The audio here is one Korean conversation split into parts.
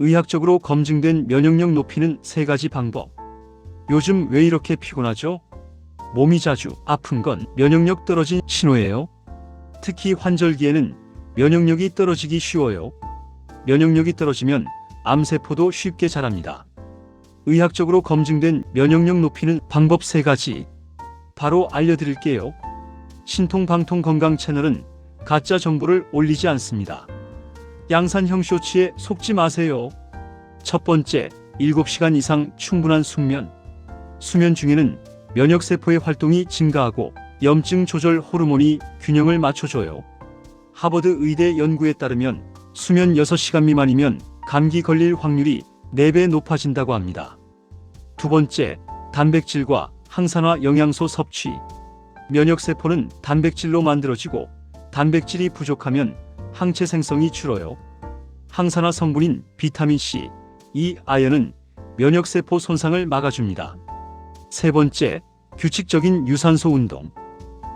의학적으로 검증된 면역력 높이는 세 가지 방법. 요즘 왜 이렇게 피곤하죠? 몸이 자주 아픈 건 면역력 떨어진 신호예요. 특히 환절기에는 면역력이 떨어지기 쉬워요. 면역력이 떨어지면 암세포도 쉽게 자랍니다. 의학적으로 검증된 면역력 높이는 방법 세 가지. 바로 알려드릴게요. 신통방통 건강 채널은 가짜 정보를 올리지 않습니다. 양산형 쇼츠에 속지 마세요. 첫 번째, 7시간 이상 충분한 숙면. 수면 중에는 면역세포의 활동이 증가하고 염증 조절 호르몬이 균형을 맞춰줘요. 하버드 의대 연구에 따르면 수면 6시간 미만이면 감기 걸릴 확률이 4배 높아진다고 합니다. 두 번째, 단백질과 항산화 영양소 섭취. 면역세포는 단백질로 만들어지고 단백질이 부족하면 항체 생성이 줄어요. 항산화 성분인 비타민C, 이 아연은 면역세포 손상을 막아줍니다. 세 번째, 규칙적인 유산소 운동.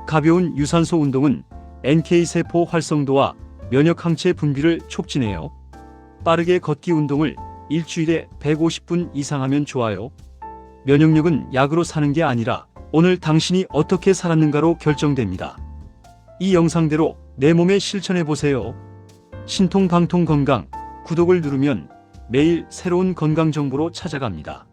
가벼운 유산소 운동은 NK세포 활성도와 면역항체 분비를 촉진해요. 빠르게 걷기 운동을 일주일에 150분 이상 하면 좋아요. 면역력은 약으로 사는 게 아니라 오늘 당신이 어떻게 살았는가로 결정됩니다. 이 영상대로 내 몸에 실천해 보세요. 신통방통 건강 구독을 누르면 매일 새로운 건강 정보로 찾아갑니다.